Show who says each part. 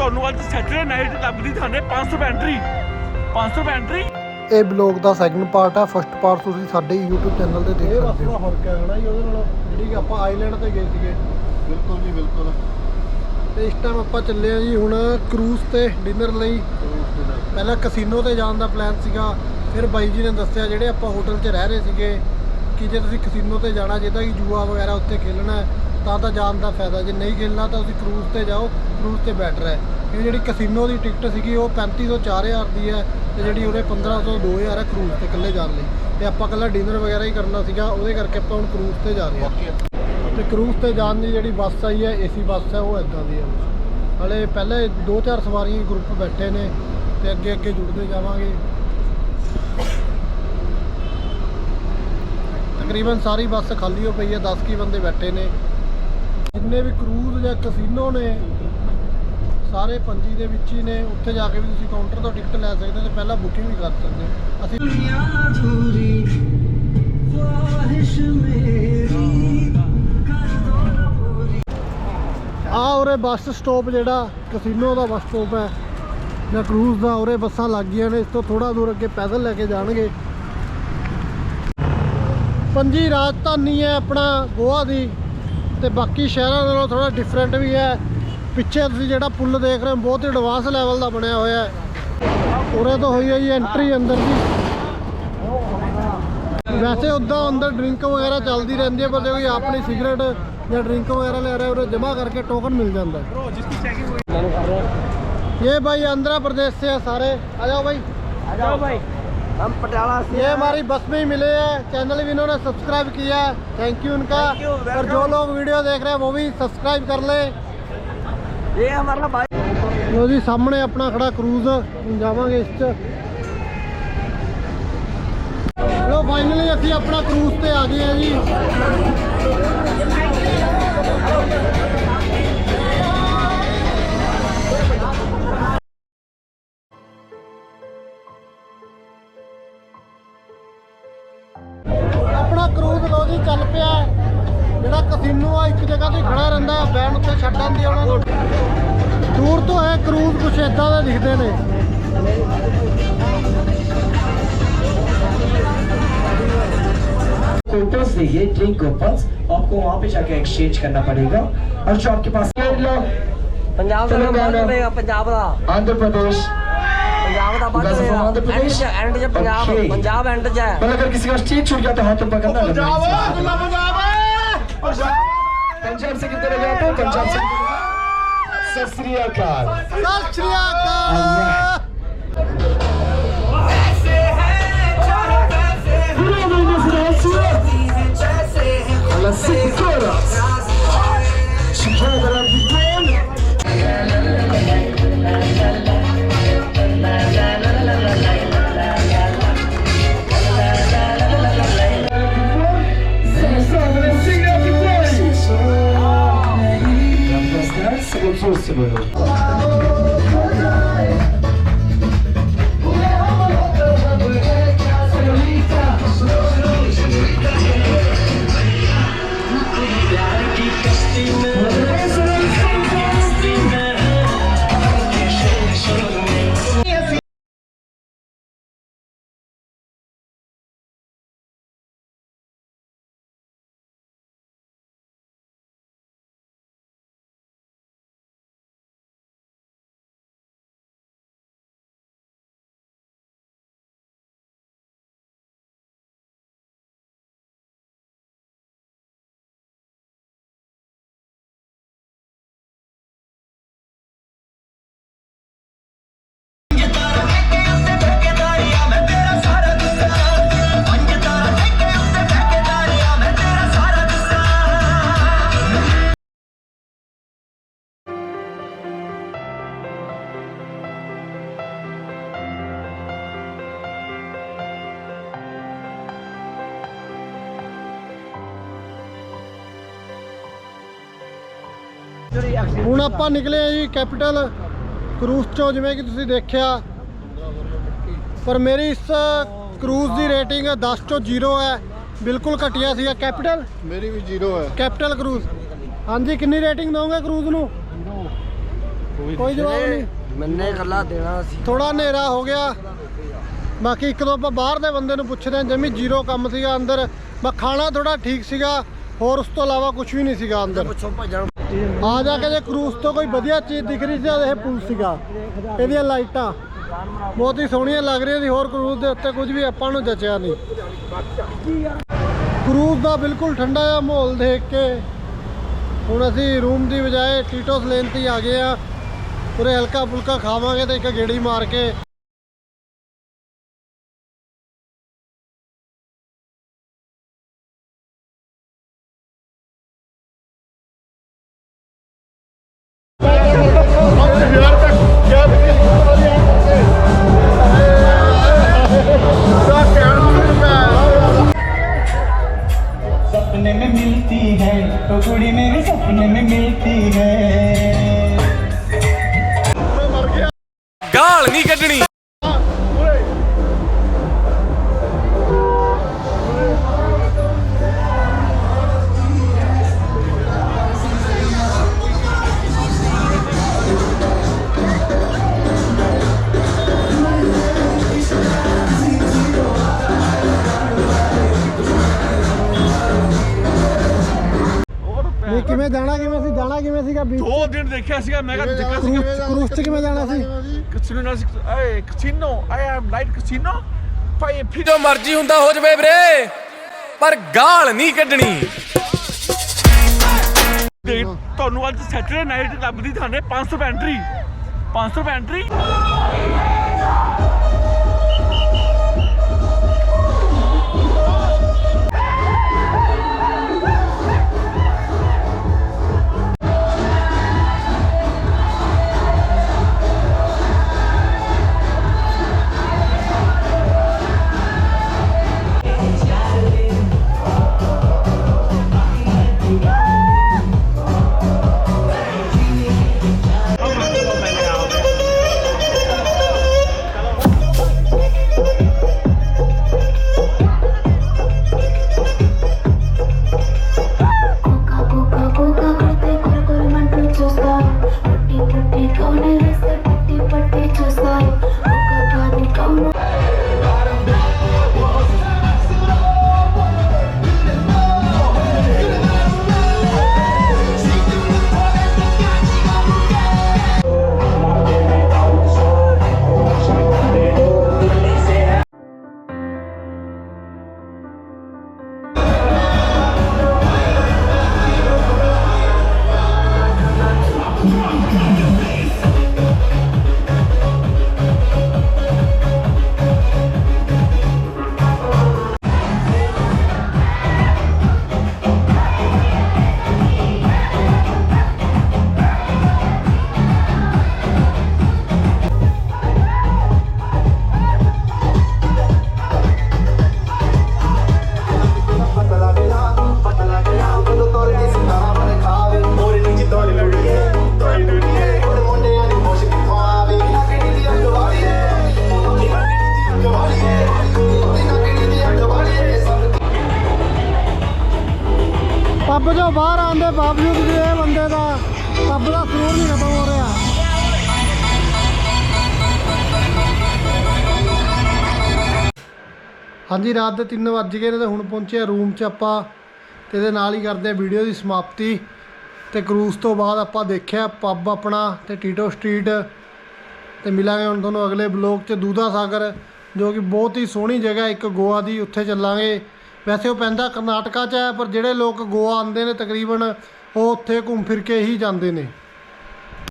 Speaker 1: ਤੁਹਾਨੂੰ ਅੱਜ Saturday night ਲੱਗਦੀ ਤੁਹਾਨੂੰ 500 ਰੁਪਏ ਐਂਟਰੀ 500 ਰੁਪਏ ਐਂਟਰੀ
Speaker 2: ਇਹ ਬਲੌਗ ਦਾ ਸੈਕੰਡ ਪਾਰਟ ਹੈ ਫਸਟ ਪਾਰਟ ਤੁਸੀਂ ਸਾਡੇ YouTube ਚੈਨਲ ਤੇ ਦੇਖ
Speaker 3: ਇਹ
Speaker 2: ਸਕਦੇ ਹੋ।
Speaker 3: ਫ਼ਰਕ ਹੈ ਹਨਾ ਜੀ ਉਹਦੇ ਨਾਲ ਜਿਹੜੀ ਆਪਾਂ ਆਈਲੈਂਡ ਤੇ ਗਏ ਸੀਗੇ।
Speaker 4: ਬਿਲਕੁਲ ਜੀ ਬਿਲਕੁਲ।
Speaker 3: ਤੇ ਇਸ ਟਾਈਮ ਆਪਾਂ ਚੱਲੇ ਆ ਜੀ ਹੁਣ ਕਰੂਜ਼ ਤੇ ਡਿਨਰ ਲਈ। ਪਹਿਲਾਂ ਕਸੀਨੋ ਤੇ ਜਾਣ ਦਾ ਪਲਾਨ ਸੀਗਾ ਫਿਰ ਬਾਈ ਜੀ ਨੇ ਦੱਸਿਆ ਜਿਹੜੇ ਆਪਾਂ ਹੋਟਲ 'ਚ ਰਹਿ ਰਹੇ ਸੀਗੇ ਕਿ ਜੇ ਤੁਸੀਂ ਕਸੀਨੋ ਤੇ ਜਾਣਾ ਜਿੱਦਾਂ ਕਿ ਜੂਆ ਵਗੈਰਾ ਉੱਤੇ ਖੇਲਣਾ ਹੈ ਤਾਂ ਤਾਂ ਜਾਣ ਦਾ ਫਾਇਦਾ ਜੇ ਨਹੀਂ ਖੇਲਣਾ ਤਾਂ ਤੁਸੀਂ ਕਰੂਜ਼ ਤੇ ਜਾਓ ਕਰੂਜ਼ ਤੇ ਬੈਟਰ ਹੈ। ਇਹ ਜਿਹੜੀ ਕਸੀਨੋ ਦੀ ਟਿਕਟ ਸੀਗੀ ਉਹ 35 ਤੋਂ 4000 ਦੀ ਹੈ ਤੇ ਜਿਹੜੀ ਉਹਨੇ 1500 ਤੋਂ 2000 ਹੈ ਕਰੂਜ਼ ਤੇ ਇਕੱਲੇ ਜਾਣ ਲਈ। ਤੇ ਆਪਾਂ ਇਕੱਲਾ ਡਿਨਰ ਵਗੈਰਾ ਹੀ ਕਰਨਾ ਸੀਗਾ ਉਹਦੇ ਕਰਕੇ ਆਪਾਂ ਹੁਣ ਕਰੂਜ਼ ਤੇ ਜਾ ਰਹੇ ਹਾਂ। ਤੇ ਕਰੂਜ਼ ਤੇ ਜਾਣ ਦੀ ਜਿਹੜੀ ਬੱਸ ਆਈ ਹੈ ਏਸੀ ਬੱਸ ਹੈ ਉਹ ਇਦਾਂ ਦੀ ਹੈ। ਹਲੇ ਪਹਿਲੇ ਦੋ ਚਾਰ ਸਵਾਰੀਆਂ ਗਰੁੱਪ ਬੈਠੇ ਨੇ ਤੇ ਅੱਗੇ ਅੱਗੇ ਜੁੜਦੇ ਜਾਵਾਂਗੇ। ਤਕਰੀਬਨ ਸਾਰੀ ਬੱਸ ਖਾਲੀ ਹੋ ਪਈ ਹੈ 10 ਕੀ ਬੰਦੇ ਬੈਠੇ ਨੇ। ਜਿੰਨੇ ਵੀ ਕਰੂਜ਼ ਜਾਂ ਕਸੀਨੋ ਨੇ ਸਾਰੇ ਪੰਜੀ ਦੇ ਵਿੱਚ ਹੀ ਨੇ ਉੱਥੇ ਜਾ ਕੇ ਵੀ ਤੁਸੀਂ ਕਾਊਂਟਰ ਤੋਂ ਟਿਕਟ ਲੈ ਸਕਦੇ ਹੋ ਤੇ ਪਹਿਲਾਂ ਬੁਕਿੰਗ ਵੀ ਕਰ ਸਕਦੇ ਹੋ। ਅਸੀਂ ਆ ਉਰੇ ਬੱਸ ਸਟਾਪ ਜਿਹੜਾ ਕਸੀਨੋ ਦਾ ਬੱਸ ਸਟਾਪ ਹੈ ਜਾਂ ਕਰੂਜ਼ ਦਾ ਉਰੇ ਬੱਸਾਂ ਲੱਗ ਗਈਆਂ ਨੇ ਇਸ ਤੋਂ ਥੋੜਾ ਦੂਰ ਅੱਗੇ ਪੈਦਲ ਲੈ ਕੇ ਜਾਣਗੇ। ਪੰਜੀ ਰਾਜਧਾਨੀ ਹੈ ਆਪਣਾ ਗੋਆ ਦੀ। ਤੇ ਬਾਕੀ ਸ਼ਹਿਰਾਂ ਨਾਲੋਂ ਥੋੜਾ ਡਿਫਰੈਂਟ ਵੀ ਹੈ। ਪਿੱਛੇ ਤੁਸੀਂ ਜਿਹੜਾ ਪੁੱਲ ਦੇਖ ਰਹੇ ਹੋ ਬਹੁਤ ਹੀ ਐਡਵਾਂਸ ਲੈਵਲ ਦਾ ਬਣਿਆ ਹੋਇਆ ਹੈ। ਉਰੇ ਤੋਂ ਹੋਈ ਹੈ ਜੀ ਐਂਟਰੀ ਅੰਦਰ ਦੀ। ਵੈਸੇ ਉਦਾਂ ਅੰਦਰ ਡਰਿੰਕ ਵਗੈਰਾ ਚੱਲਦੀ ਰਹਿੰਦੀ ਹੈ ਪਰ ਜੇ ਕੋਈ ਆਪਣੀ ਸਿਗਰਟ ਜਾਂ ਡਰਿੰਕ ਵਗੈਰਾ ਲੈ ਰਿਹਾ ਉਰੇ ਜਮਾ ਕਰਕੇ ਟੋਕਨ ਮਿਲ ਜਾਂਦਾ ਹੈ। ਇਹ ਭਾਈ ਆਂਧਰਾ ਪ੍ਰਦੇਸ਼ ਸੇ ਆ ਸਾਰੇ ਭਾਈ
Speaker 5: ਆ ਜਾਓ ਭਾਈ हम पटियाला से
Speaker 3: ये हमारी बस में ही मिले हैं चैनल भी इन्होंने सब्सक्राइब किया है थैंक यू उनका
Speaker 5: Thank you,
Speaker 3: और
Speaker 5: welcome.
Speaker 3: जो लोग वीडियो देख रहे हैं वो भी सब्सक्राइब कर ले
Speaker 5: ये हमारा भाई
Speaker 3: ਲੋ ਜੀ ਸਾਹਮਣੇ ਆਪਣਾ ਖੜਾ ਕਰੂਜ਼ ਹੁਣ ਜਾਵਾਂਗੇ ਇਸ ਚ ਲੋ ਫਾਈਨਲੀ ਅਸੀਂ ਆਪਣਾ ਕਰੂਜ਼ ਤੇ ਆ ਗਏ ਆ ਜੀ ਕਰੂਜ਼ ਲੋ ਜੀ ਚੱਲ ਪਿਆ ਹੈ। ਜਿਹੜਾ ਕਸੀਨੋ ਆ ਇੱਕ ਜਗ੍ਹਾ ਤੇ ਹੀ ਖੜਾ ਰਹਿੰਦਾ ਹੈ ਬੈਨ ਉੱਤੇ ਛੱਡ ਦਿੰਦੀ ਆ ਉਹਨਾਂ ਨੂੰ ਦੂਰ ਤੋਂ ਇਹ ਕਰੂਜ਼ ਕੁਛ ਇਦਾਂ ਦੇ ਦਿਖਦੇ ਨੇ
Speaker 6: कूपन्स देखिए ड्रिंक कूपन्स आपको वहाँ पे जाके एक्सचेंज करना पड़ेगा और जो आपके पास
Speaker 5: पंजाब ਦਾ ਨਾਮ ਬੰਦ ਪਏਗਾ ਪੰਜਾਬ ਦਾ
Speaker 6: आंध्र प्रदेश मुकाबला
Speaker 5: बाद में एंड एंड
Speaker 6: जब
Speaker 5: पंजाब पंजाब एंड जाए
Speaker 6: मतलब अगर किसी का स्टेट छूट जाता है तो पकड़ना पंजाब पंजाब से कितने रह जाते हैं? पंजाब से सत श्री अकाल।
Speaker 3: सत श्री
Speaker 6: अकाल। Let's see the Christina.
Speaker 3: ਹੁਣ ਆਪਾਂ ਨਿਕਲੇ ਆ ਜੀ ਕੈਪੀਟਲ ਕਰੂਜ਼ ਚੋਂ ਜਿਵੇਂ ਕਿ ਤੁਸੀਂ ਦੇਖਿਆ। ਪਰ ਮੇਰੀ ਇਸ ਕਰੂਜ਼ ਦੀ ਰੇਟਿੰਗ 10 ਚੋਂ 0 ਹੈ। ਬਿਲਕੁਲ ਘਟੀਆ ਸੀਗਾ ਕੈਪੀਟਲ।
Speaker 4: ਮੇਰੀ ਵੀ ਜ਼ੀਰੋ ਹੈ।
Speaker 3: Capital cruise. ਹਾਂਜੀ ਕਿੰਨੀ ਰੇਟਿੰਗ ਦਵੋਗੇ ਕਰੂਜ਼ ਨੂੰ? ਕੋਈ ਜਵਾਬ ਨਹੀਂ।
Speaker 5: ਮੈਨੇ ਇਕੱਲਾ ਦੇਣਾ ਸੀ।
Speaker 3: ਥੋੜਾ ਹਨੇਰਾ ਹੋ ਗਿਆ। ਬਾਕੀ ਇੱਕ ਦੋ ਆਪਾਂ ਬਾਹਰ ਦੇ ਬੰਦੇ ਨੂੰ ਪੁੱਛਦੇ ਹਾਂ ਜਮੀ ਜ਼ੀਰੋ ਕੰਮ ਸੀਗਾ ਅੰਦਰ। ਬਸ ਖਾਣਾ ਥੋੜਾ ਠੀਕ ਸੀਗਾ। ਹੋਰ ਉਸ ਤੋਂ ਇਲਾਵਾ ਕੁਝ ਵੀ ਨਹੀਂ ਸੀਗਾ ਅੰਦਰ।
Speaker 5: ਪੁੱਛੋ ਭੱਜਣ
Speaker 3: ਆ ਜਾ ਕੇ ਜੇ ਕਰੂਜ਼ ਤੋਂ ਕੋਈ ਵਧੀਆ ਚੀਜ਼ ਦਿਖ ਰਹੀ ਸੀ ਇਹ ਪੁਲ ਸੀਗਾ। ਇਹਦੀਆਂ ਲਾਈਟਾਂ। ਬਹੁਤ ਹੀ ਸੋਹਣੀਆਂ ਲੱਗ ਰਹੀਆਂ ਸੀ, ਹੋਰ ਕਰੂਜ਼ ਦੇ ਉੱਤੇ ਕੁਝ ਵੀ ਆਪਾਂ ਨੂੰ ਜਚਿਆ ਨਹੀਂ। ਕਰੂਜ਼ ਦਾ ਬਿਲਕੁਲ ਠੰਡਾ ਜਿਹਾ ਮਾਹੌਲ ਦੇਖ ਕੇ ਹੁਣ ਅਸੀਂ ਰੂਮ ਦੀ ਬਜਾਏ ਟੀਟੋਸ ਲੈਣ ਤੇ ਹੀ ਆ ਗਏ ਆ। ਪੂਰੇ ਹਲਕਾ ਫੁਲਕਾ ਖਾਵਾਂਗੇ ਤੇ ਇੱਕ ਗੇੜੀ ਮਾਰ ਕੇ
Speaker 4: मिलती है तो कुड़ी मेरे सपने में मिलती है
Speaker 7: ਗਾਲ ਨਹੀਂ ਕੱਢਣੀ
Speaker 3: ਕਿਵੇਂ ਜਾਣਾ ਕਿਵੇਂ ਸੀ? ਜਾਣਾ ਕਿਵੇਂ ਸੀਗਾ? ਬੀਚ
Speaker 1: ਦੋ ਦਿਨ ਦੇਖਿਆ ਸੀਗਾ ਮੈਂ ਕਿਹਾ ਜੱਗਾ ਸੀ?
Speaker 3: ਕਰੂਜ਼ 'ਚ ਕਿਵੇਂ ਜਾਣਾ ਸੀ?
Speaker 1: ਕਸੀਨੋ ਨਾਲ ਏ casino I am light casino. ਭਾਈ ਫਿਰ
Speaker 7: ਜੋ ਮਰਜ਼ੀ ਹੁੰਦਾ ਹੋ ਜਵੇ ਵੀਰੇ ਪਰ ਗਾਲ ਨਹੀਂ ਕੱਢਣੀ।
Speaker 1: ਤੁਹਾਨੂੰ ਅੱਜ ਸੈਟਰਡੇ ਨਾਈਟ ਲੱਭਦੀ ਥਾਣੇ 500 ਰੁਪਏ ਐਂਟਰੀ 500 ਰੁਪਏ
Speaker 3: ਪੱਬ ਚੋਂ ਬਾਹਰ ਆਉਣ ਦੇ ਬਾਵਜੂਦ ਵੀ ਇਹ ਬੰਦੇ ਦਾ ਪੱਬ ਦਾ ਸਰੂਰ ਨਹੀਂ ਖਤਮ ਹੋ ਰਿਹਾ। ਹਾਂਜੀ, ਰਾਤ ਦੇ 3 ਵੱਜ ਗਏ ਨੇ ਤੇ ਹੁਣ ਪਹੁੰਚੇ ਰੂਮ 'ਚ ਆਪਾਂ ਤੇ ਇਹਦੇ ਨਾਲ ਹੀ ਕਰਦੇ ਆ ਵੀਡੀਓ ਦੀ ਸਮਾਪਤੀ। ਤੇ ਕਰੂਜ਼ ਤੋਂ ਬਾਅਦ ਆਪਾਂ ਦੇਖਿਆ ਪੱਬ ਆਪਣਾ ਤੇ ਟੀਟੋ ਸਟਰੀਟ ਤੇ ਮਿਲਾਂਗੇ ਹੁਣ ਤੁਹਾਨੂੰ ਅਗਲੇ ਬਲੌਗ 'ਚ ਦੂਧਾ ਸਾਗਰ, ਜੋ ਕਿ ਬਹੁਤ ਹੀ ਸੋਹਣੀ ਜਗ੍ਹਾ ਇੱਕ ਗੋਆ ਦੀ ਉੱਥੇ ਚੱਲਾਂਗੇ। ਵੈਸੇ ਉਹ ਪੈਂਦਾ ਕਰਨਾਟਕਾ 'ਚ ਹੈ, ਪਰ ਜਿਹੜੇ ਲੋਕ ਗੋਆ ਆਉਂਦੇ ਨੇ ਤਕਰੀਬਨ, ਉਹ ਉੱਥੇ ਘੁੰਮ ਫਿਰ ਕੇ ਹੀ ਜਾਂਦੇ ਨੇ।